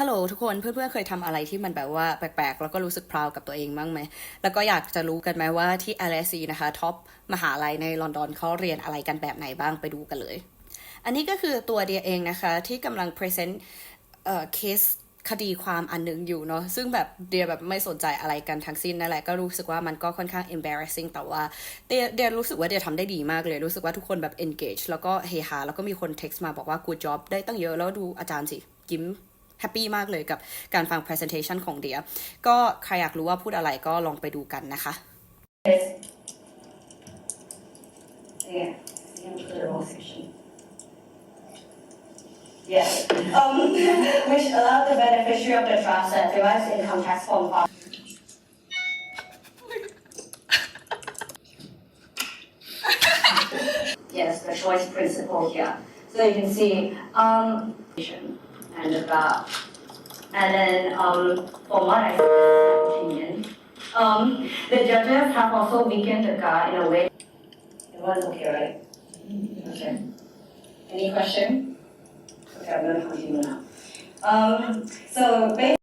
ฮัลโหลทุกคนเพื่อนๆเคยทำอะไรที่มันแบบว่าแปลกๆ แล้วก็รู้สึกพราวกับตัวเองบ้างไหม แล้วก็อยากจะรู้กันไหมว่าที่ LSE นะคะท็อปมหาลัยในลอนดอนเขาเรียนอะไรกันแบบไหนบ้างไปดูกันเลย อันนี้ก็คือตัวเดียเองนะคะที่กำลัง present เอ่อเคสคดีความอันหนึงอยู่เนาะซึ่งแบบเดียแบบไม่สนใจอะไรกันทั้งสิ้นนั่นแหละก็รู้สึกว่ามันก็ค่อนข้าง embarrassing แต่ว่าเดียเดียรู้สึกว่าเดียทำได้ดีมากเลย รู้สึกว่าทุกคนแบบ engage แล้วก็เฮฮาแล้วก็มีคน text มาบอกว่า good job ได้ตั้งเยอะแล้วดูอาจารย์สิยิ้ม แฮปปี้มากเลยกับการฟัง presentation ของเดีย ก็ใครอยากรู้ว่าพูดอะไรก็ลองไปดูกันนะคะ Yeah, yeah. um, which allow the beneficiary of the trust that derives income tax from farm. Yes, the choice principle here. So you can see, um, and bar. And then, um, I my opinion, um, the judges have also weakened the GAR in a way Everyone's okay, right? Okay. Any question? Okay, I'm gonna continue now. Um, so basically.